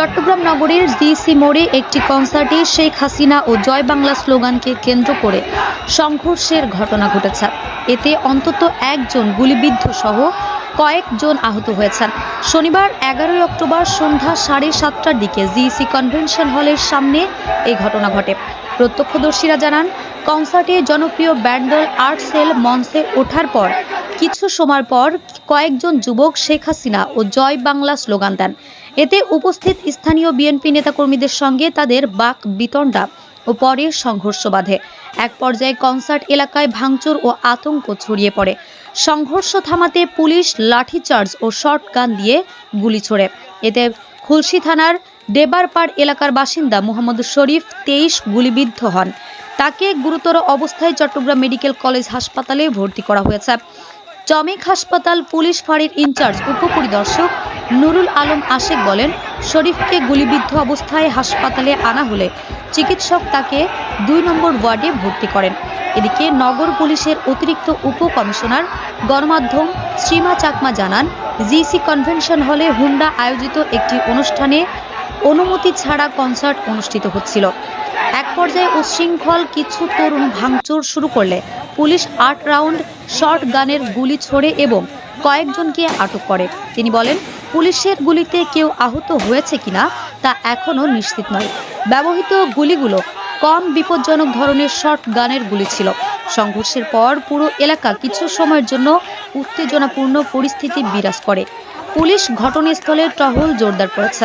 চট্টগ্রাম নগরীর জিসি মোড়ে একটি কনসার্টে শেখ হাসিনা ও জয় বাংলা স্লোগানকে কেন্দ্র করে সংঘর্ষের ঘটনা ঘটেছে। এতে অন্তত একজন গুলিবিদ্ধ সহ কয়েকজন আহত হয়েছেন। শনিবার এগারোই অক্টোবর সন্ধ্যা সাড়ে সাতটার দিকে জিসি কনভেনশন হলের সামনে এই ঘটনা ঘটে। প্রত্যক্ষদর্শীরা জানান, কনসার্টে জনপ্রিয় ব্যান্ডল আর্ট সেল মঞ্চে ওঠার পর, কিছু সময় পর কয়েকজন যুবক শেখ হাসিনা ও জয় বাংলা স্লোগান দেন। এতে উপস্থিত স্থানীয় বিএনপি নেতাকর্মীদের সঙ্গে তাদের বাক বিতণ্ডা ও পরে সংঘর্ষ বাধে। এক পর্যায়ে কনসার্ট এলাকায় ভাঙচুর ও আতঙ্ক ছড়িয়ে পড়ে। সংঘর্ষ থামাতে পুলিশ লাঠিচার্জ ও শর্ট গান দিয়ে গুলি ছোড়ে। এতে খুলশি থানার ডেবারপাড় এলাকার বাসিন্দা মোহাম্মদ শরীফ তেইশ গুলিবিদ্ধ হন। তাকে গুরুতর অবস্থায় চট্টগ্রাম মেডিকেল কলেজ হাসপাতালে ভর্তি করা হয়েছে। চমেক হাসপাতাল পুলিশ ফাঁড়ির ইনচার্জ উপপরিদর্শক নুরুল আলম আশেক বলেন, শরীফকে গুলিবিদ্ধ অবস্থায় হাসপাতালে আনা হলে চিকিৎসক তাকে দুই নম্বর ওয়ার্ডে ভর্তি করেন। এদিকে নগর পুলিশের অতিরিক্ত উপ কমিশনার গণমাধ্যম শ্রীমা চাকমা জানান, জিসি কনভেনশন হলে হুন্ডা আয়োজিত একটি অনুষ্ঠানে অনুমতি ছাড়া কনসার্ট অনুষ্ঠিত হচ্ছিল। এক পর্যায়ে উচ্ছৃঙ্খল কিছু তরুণ ভাঙচুর শুরু করলে পুলিশ আট রাউন্ড শর্ট গানের গুলি ছোড়ে এবং কয়েকজনকে আটক করে। তিনি বলেন, পুলিশের গুলিতে কেউ আহত হয়েছে কিনা তা এখনও নিশ্চিত নয়। ব্যবহৃত গুলিগুলো কম বিপজ্জনক ধরনের শর্ট গানের গুলি ছিল। সংঘর্ষের পর পুরো এলাকা কিছু সময়ের জন্য উত্তেজনাপূর্ণ পরিস্থিতি বিরাজ করে। পুলিশ ঘটনাস্থলে টহল জোরদার করেছে।